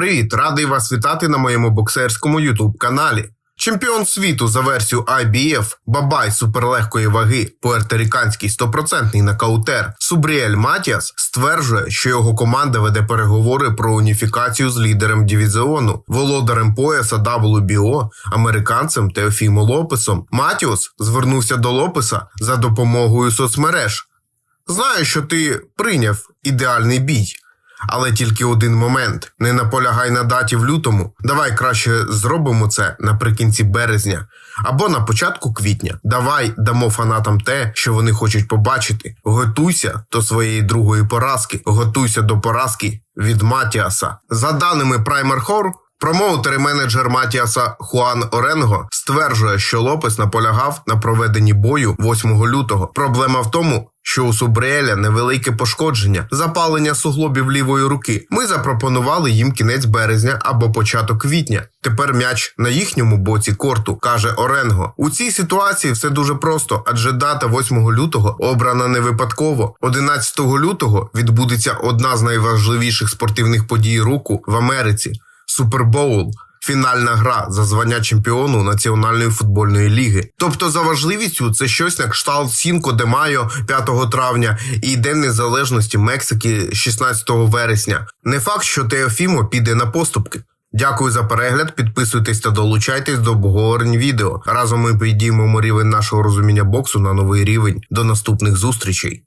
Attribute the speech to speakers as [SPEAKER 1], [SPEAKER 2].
[SPEAKER 1] Привіт, радий вас вітати на моєму боксерському ютуб каналі. Чемпіон світу за версію IBF, бабай суперлегкої ваги, пуерториканський стопроцентний нокаутер Субріель Матіас стверджує, що його команда веде переговори про уніфікацію з лідером дивізіону, володарем пояса WBO, американцем Теофімо Лопесом. Матіос звернувся до Лопеса за допомогою соцмереж. Знаю, що ти прийняв ідеальний бій. Але тільки один момент: не наполягай на даті в лютому. Давай краще зробимо це наприкінці березня або на початку квітня. Давай дамо фанатам те, що вони хочуть побачити. Готуйся до своєї другої поразки. Готуйся до поразки від Матіаса. За даними Primer Horror, Промоутер і менеджер Матіаса Хуан Оренго стверджує, що Лопес наполягав на проведенні бою 8 лютого. Проблема в тому, що у Субріеля невелике пошкодження, запалення суглобів лівої руки. Ми запропонували їм кінець березня або початок квітня. Тепер м'яч на їхньому боці корту, каже Оренго. У цій ситуації все дуже просто, адже дата 8 лютого обрана не випадково. 11 лютого відбудеться одна з найважливіших спортивних подій року в Америці. Супербоул. Фінальна гра за звання чемпіону Національної футбольної ліги. Тобто, за важливістю, це щось на кшталт Сінко де Майо 5 травня і День Незалежності Мексики 16 вересня. Не факт, що Теофімо піде на поступки. Дякую за перегляд. Підписуйтесь та долучайтесь до обговорень відео. Разом ми підіймемо рівень нашого розуміння боксу на новий рівень. До наступних зустрічей.